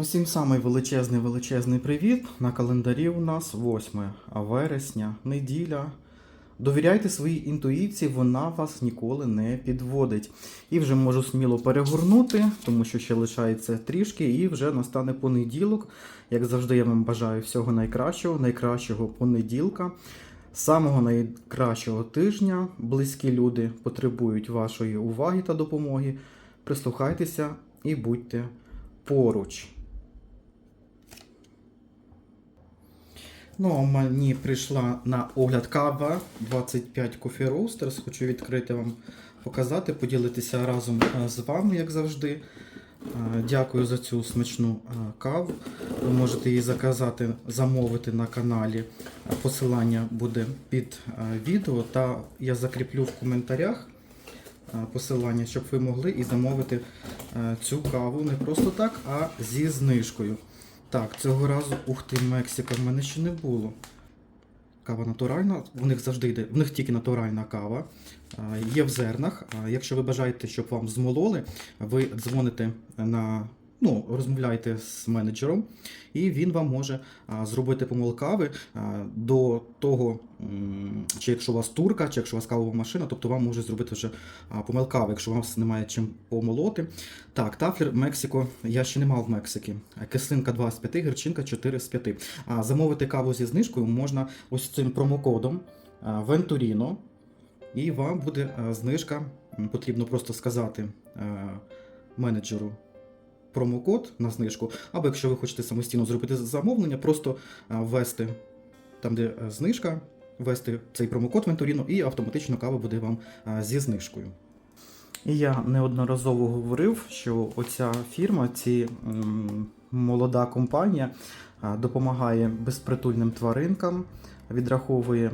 Усім самий величезний величезний привіт. На календарі у нас 8 вересня, неділя. Довіряйте своїй інтуїції, вона вас ніколи не підводить. І вже можу сміло перегорнути, тому що ще лишається трішки, і вже настане понеділок. Як завжди, я вам бажаю всього найкращого, найкращого понеділка, самого найкращого тижня. Близькі люди потребують вашої уваги та допомоги. Прислухайтеся і будьте поруч. Ну, мені прийшла на огляд кава 25 Coffee Roasters. Хочу відкрити вам, показати, поділитися разом е, з вами, як завжди. Е, Дякую за цю смачну е, каву. Ви можете її заказати, замовити на каналі. Посилання буде під відео, та я закріплю в коментарях посилання, щоб ви могли і замовити цю каву не просто так, а зі знижкою. Так, цього разу, ух ти, Мексика, в мене ще не було. Кава натуральна, в них завжди йде, в них тільки натуральна кава. Є в зернах. Якщо ви бажаєте, щоб вам змололи, ви дзвоните на. Ну, розмовляєте з менеджером, і він вам може зробити помол кави до того, чи якщо у вас турка, чи якщо у вас кавова машина, тобто вам може зробити вже а, кави, якщо у вас немає чим помолоти. Так, тафлер Мексико я ще не мав в Мексики. Кислинка 2 з 5, гірчинка 4 з 5. А замовити каву зі знижкою можна ось цим промокодом Venturino. І вам буде знижка. Потрібно просто сказати менеджеру промокод на знижку. Або якщо ви хочете самостійно зробити замовлення, просто ввести там, де знижка, ввести цей промокод Venturino і автоматично кава буде вам зі знижкою. І я неодноразово говорив, що оця фірма, ці молода компанія допомагає безпритульним тваринкам, відраховує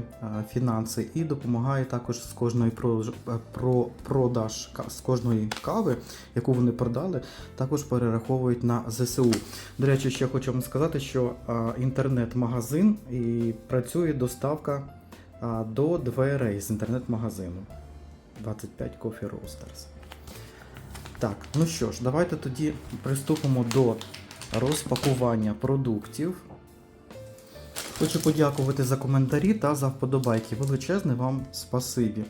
фінанси і допомагає також з кожної е, про продаж з кожної кави, яку вони продали, також перераховують на ЗСУ. До речі, ще хочу вам сказати, що інтернет-магазин і працює доставка до дверей з інтернет-магазину. 25 Coffee Roasters. Так, ну що ж, давайте тоді приступимо до розпакування продуктів. Хочу подякувати за коментарі та за вподобайки. Величезне вам спасибі.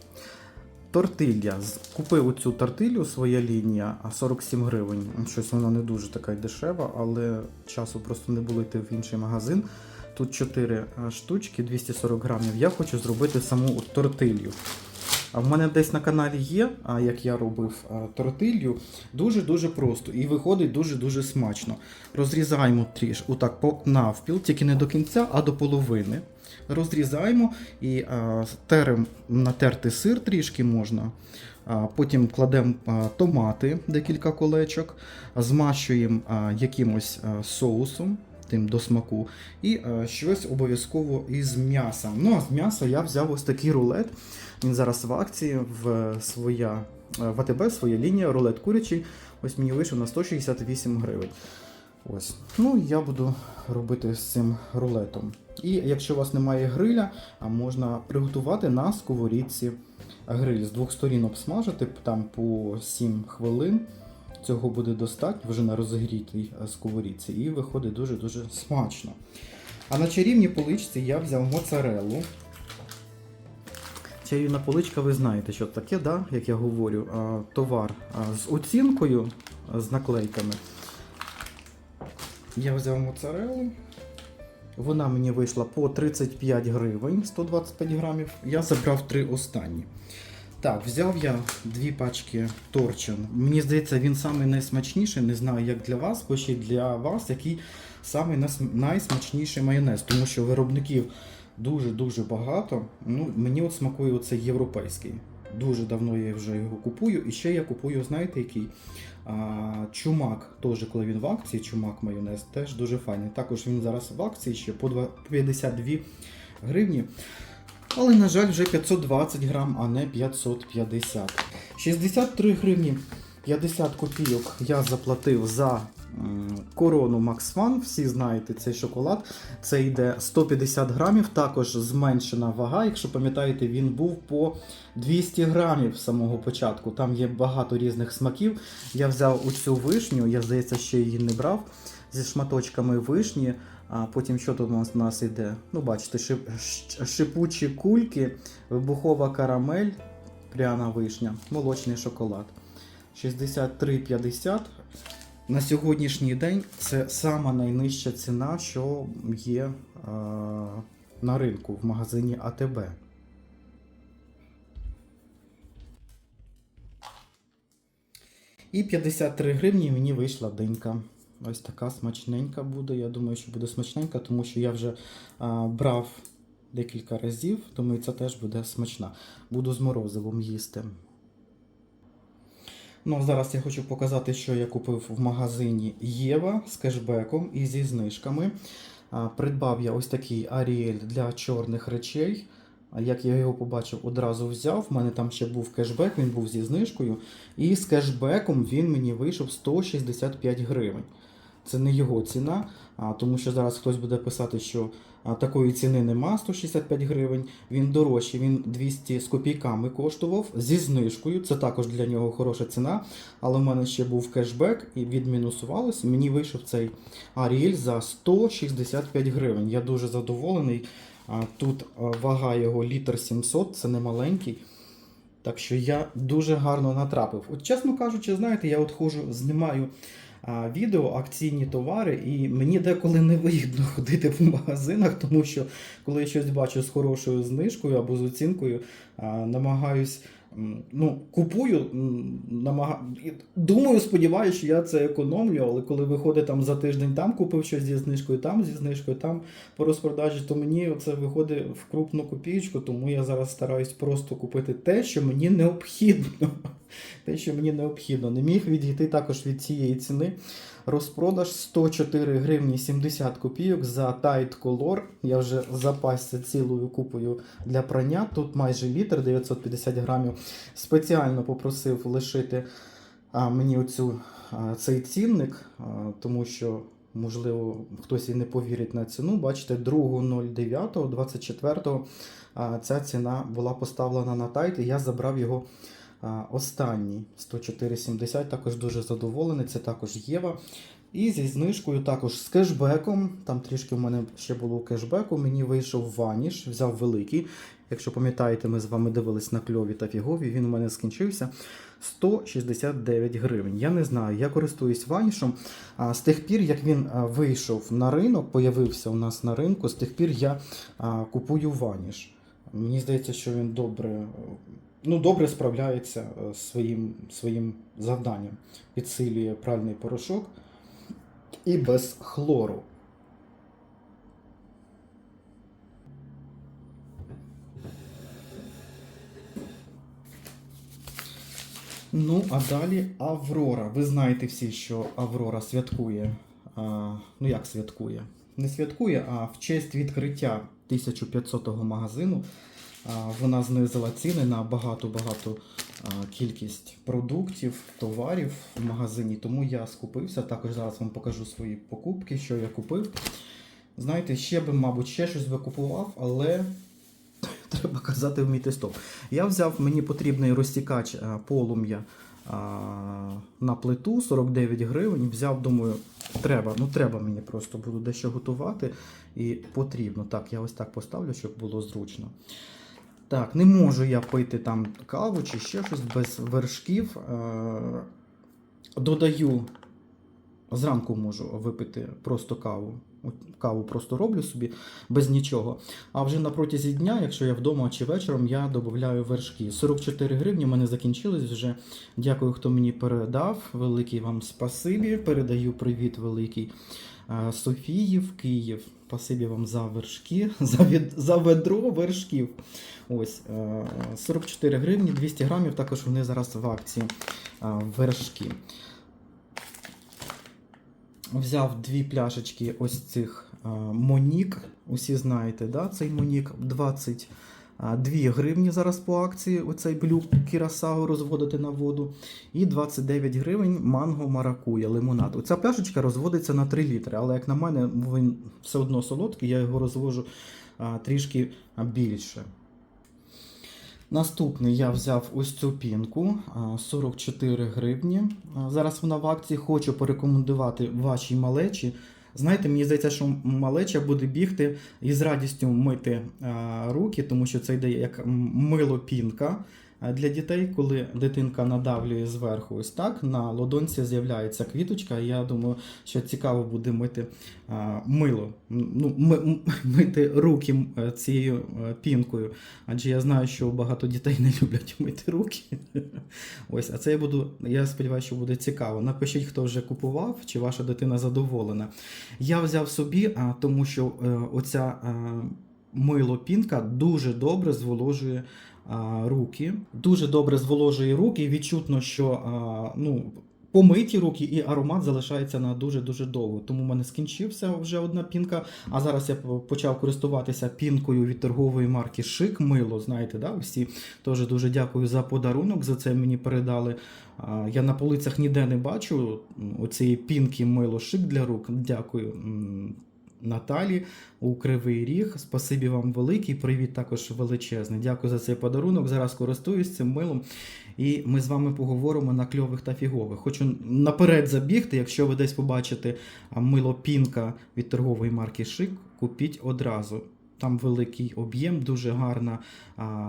Тортилля. Купив оцю тортилю, своя лінія, а 47 гривень. Щось вона не дуже така й дешева, але часу просто не було йти в інший магазин. Тут 4 штучки, 240 грамів. Я хочу зробити саму тортилью. А в мене десь на каналі є, як я робив тортилью, дуже-дуже просто і виходить дуже-дуже смачно. Розрізаємо тріш, отак по навпіл, тільки не до кінця, а до половини. Розрізаємо і терем натерти сир трішки можна. Потім кладемо томати, декілька колечок, змащуємо якимось соусом. Тим до смаку, і е, щось обов'язково із м'яса. Ну, а з м'яса я взяв ось такий рулет. Він зараз в акції в своя е, в АТБ, своя лінія, рулет курячий. Ось мені вийшов на 168 гривень. Ось. Ну, я буду робити з цим рулетом. І якщо у вас немає гриля, можна приготувати на сковорідці гриль. З двох сторін обсмажити там по 7 хвилин. Цього буде достатньо вже на розігрітій е, сковорідці, і виходить дуже-дуже смачно. А на чарівній поличці я взяв моцарелу. Чарівна поличка, ви знаєте, що таке, да? як я говорю, товар з оцінкою, з наклейками. Я взяв моцарелу. Вона мені вийшла по 35 гривень 125 грамів. Я забрав три останні. Так, взяв я дві пачки торчин. Мені здається, він самий найсмачніший. Не знаю, як для вас, пишіть для вас, який самий найсмачніший майонез, тому що виробників дуже-дуже багато. Ну, мені от смакує оцей європейський. Дуже давно я вже його купую. І ще я купую, знаєте, який? А, чумак, теж коли він в акції, чумак майонез, теж дуже файний. Також він зараз в акції ще по 52 гривні. Але, на жаль, вже 520 грам, а не 550. 63 гривні 50 копійок я заплатив за корону Max Fun. Всі знаєте цей шоколад. Це йде 150 грамів, також зменшена вага. Якщо пам'ятаєте, він був по 200 грамів з самого початку. Там є багато різних смаків. Я взяв оцю вишню, я здається, ще її не брав. зі шматочками вишні. А потім що тут у нас, у нас іде? Ну, бачите, шип, шипучі кульки, вибухова карамель, пряна вишня, молочний шоколад. 63,50. На сьогоднішній день це сама найнижча ціна, що є е, на ринку в магазині АТБ. І 53 гривні мені вийшла динька. Ось така смачненька буде. Я думаю, що буде смачненька, тому що я вже а, брав декілька разів. Думаю, це теж буде смачна. Буду з морозивом їсти. Ну, зараз я хочу показати, що я купив в магазині Єва з кешбеком і зі знижками. А, Придбав я ось такий Аріель для чорних речей. Як я його побачив, одразу взяв. У мене там ще був кешбек, він був зі знижкою. І з кешбеком він мені вийшов 165 гривень. Це не його ціна, тому що зараз хтось буде писати, що такої ціни нема 165 гривень. Він дорожчий, він 200 з копійками коштував зі знижкою. Це також для нього хороша ціна. Але в мене ще був кешбек і відмінусувалось. Мені вийшов цей Аріель за 165 гривень. Я дуже задоволений. Тут вага його літр 700, це не маленький. Так що я дуже гарно натрапив. От, чесно кажучи, знаєте, я от ходжу, знімаю відео, акційні товари, і мені деколи не вигідно ходити в магазинах, тому що коли я щось бачу з хорошою знижкою або з оцінкою, намагаюсь. Ну, купую, намага... думаю, сподіваюся, що я це економлю, але коли виходить там за тиждень, там купив щось зі знижкою, там зі знижкою, там по розпродажі, то мені це виходить в крупну копієчку, тому я зараз стараюсь просто купити те, що мені необхідно. Те, що мені необхідно. Не міг відійти також від цієї ціни. Розпродаж 104 гривні 70 копійок за Tide Color. Я вже запасся цілою купою для прання. Тут майже літр 950 грамів. Спеціально попросив лишити а, мені оцю, а, цей цінник, а, тому що. Можливо, хтось і не повірить на ціну. Бачите, 2.09, 24 ця ціна була поставлена на тайт, і я забрав його останній 104,70. Також дуже задоволений. Це також Єва. І зі знижкою також з кешбеком. Там трішки в мене ще було кешбеку. Мені вийшов ваніш, взяв великий. Якщо пам'ятаєте, ми з вами дивились на кльові та фігові, він у мене скінчився 169 гривень. Я не знаю, я користуюсь ванішем. А з тих пір, як він вийшов на ринок, появився у нас на ринку, з тих пір я купую ваніш. Мені здається, що він добре, ну, добре справляється е, з своїм, своїм завданням. Підсилює пральний порошок і без хлору. Ну, а далі Аврора. Ви знаєте всі, що Аврора святкує. А, ну як святкує? Не святкує, а в честь відкриття 1500-го магазину вона знизила ціни на багато-багато кількість продуктів, товарів в магазині. Тому я скупився. Також зараз вам покажу свої покупки, що я купив. Знаєте, ще би, мабуть, ще щось би купував, але треба казати вміти стоп. Я взяв, мені потрібний розтікач полум'я на плиту 49 гривень. Взяв, думаю, треба, ну треба мені просто буду дещо готувати і потрібно. Так, я ось так поставлю, щоб було зручно. Так, не можу я пити там каву чи ще щось без вершків. Е, Додаю, зранку можу випити просто каву. Каву просто роблю собі без нічого. А вже на протязі дня, якщо я вдома чи вечором, я додаю вершки. 44 гривні в мене закінчились вже. Дякую, хто мені передав. Великий вам спасибі. Передаю привіт великий е, Софії в Київ. Спасибі вам за вершки, за, від, за ведро вершків. Ось е, 44 гривні, 200 грамів. Також вони зараз в акції е, вершки. Взяв дві пляшечки ось цих е, Монік. Усі знаєте, да? цей Монік 22 гривні зараз по акції. Оцей блюк Кірасаго розводити на воду. І 29 гривень манго маракуя, лимонад. Оця пляшечка розводиться на 3 літри, але як на мене, він все одно солодкий, я його розвожу трішки більше. Наступний я взяв ось цю пінку 44 гривні. Зараз вона в акції. Хочу порекомендувати вашій малечі. Знаєте, мені здається, що малеча буде бігти і з радістю мити а, руки, тому що це йде як мило пінка. А Для дітей, коли дитинка надавлює зверху, ось так на ладонці з'являється квіточка. і Я думаю, що цікаво буде мити а, мило, ну, мити руки е, цією е, пінкою. Адже я знаю, що багато дітей не люблять мити руки. Ось, а це я буду. Я сподіваюся, що буде цікаво. Напишіть, хто вже купував, чи ваша дитина задоволена. Я взяв собі, тому що е, оця мило пінка дуже добре зволожує руки. Дуже добре зволожує руки. і Відчутно, що ну. Помиті руки і аромат залишається на дуже-дуже довго. Тому в мене скінчився вже одна пінка. А зараз я почав користуватися пінкою від торгової марки Шик Мило. Знаєте, да? Всі теж дуже дякую за подарунок. За це мені передали. Я на полицях ніде не бачу оцієї пінки мило Шик для рук. Дякую. Наталі у Кривий Ріг. Спасибі вам великий. Привіт також величезний. Дякую за цей подарунок. Зараз користуюсь цим милом. І ми з вами поговоримо на кльових та фігових. Хочу наперед забігти, якщо ви десь побачите мило пінка від торгової марки Шик, купіть одразу. Там великий об'єм, дуже гарна,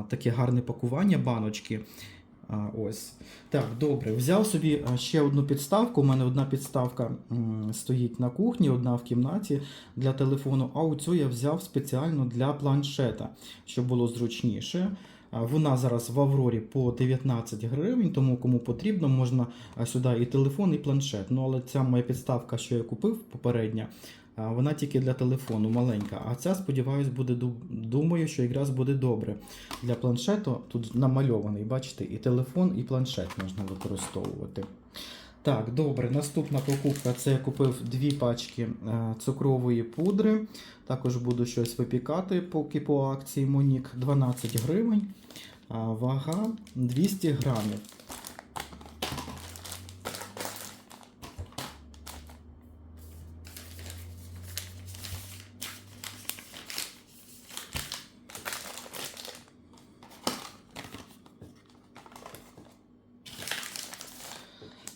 таке гарне пакування баночки. Ось. Так, добре. Взяв собі ще одну підставку. У мене одна підставка стоїть на кухні, одна в кімнаті для телефону, а оцю я взяв спеціально для планшета, щоб було зручніше. Вона зараз в Аврорі по 19 гривень, тому кому потрібно, можна сюди і телефон, і планшет. Ну, але ця моя підставка, що я купив попередня, вона тільки для телефону маленька. А ця, сподіваюсь, буде думаю, що якраз буде добре. Для планшету тут намальований, бачите, і телефон, і планшет можна використовувати. Так, добре, наступна покупка це я купив дві пачки е, цукрової пудри. Також буду щось випікати, поки по акції Монік 12 гривень. Вага 200 грамів.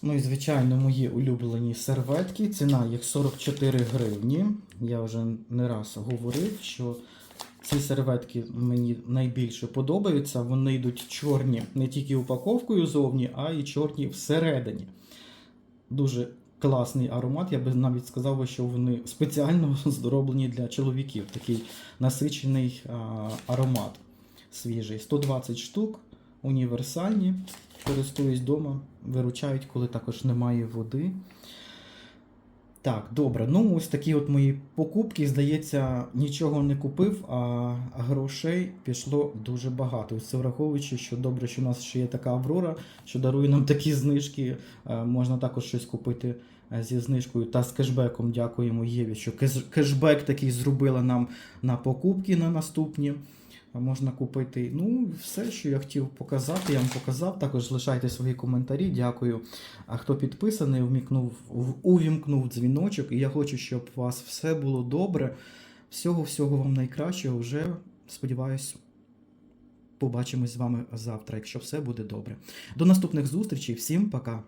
Ну і звичайно, мої улюблені серветки. Ціна їх 44 гривні. Я вже не раз говорив, що ці серветки мені найбільше подобаються. Вони йдуть чорні не тільки упаковкою зовні, а й чорні всередині. Дуже класний аромат. Я би навіть сказав, що вони спеціально зроблені для чоловіків. Такий насичений аромат свіжий. 120 штук, універсальні. Користуюсь вдома, виручають, коли також немає води. Так, добре. Ну, ось такі от мої покупки. Здається, нічого не купив, а грошей пішло дуже багато. Ось це враховуючи, що добре, що у нас ще є така Аврора, що дарує нам такі знижки. Е, Можна також щось купити е, зі знижкою та з кешбеком. Дякуємо Єві, що кешбек такий зробила нам на покупки на наступні. Можна купити. Ну, все, що я хотів показати, я вам показав. Також лишайте свої коментарі. Дякую. А хто підписаний, вмікнув, увімкнув дзвіночок. І я хочу, щоб у вас все було добре. Всього-всього вам найкращого. Вже сподіваюсь, побачимось з вами завтра, якщо все буде добре. До наступних зустрічей. Всім пока.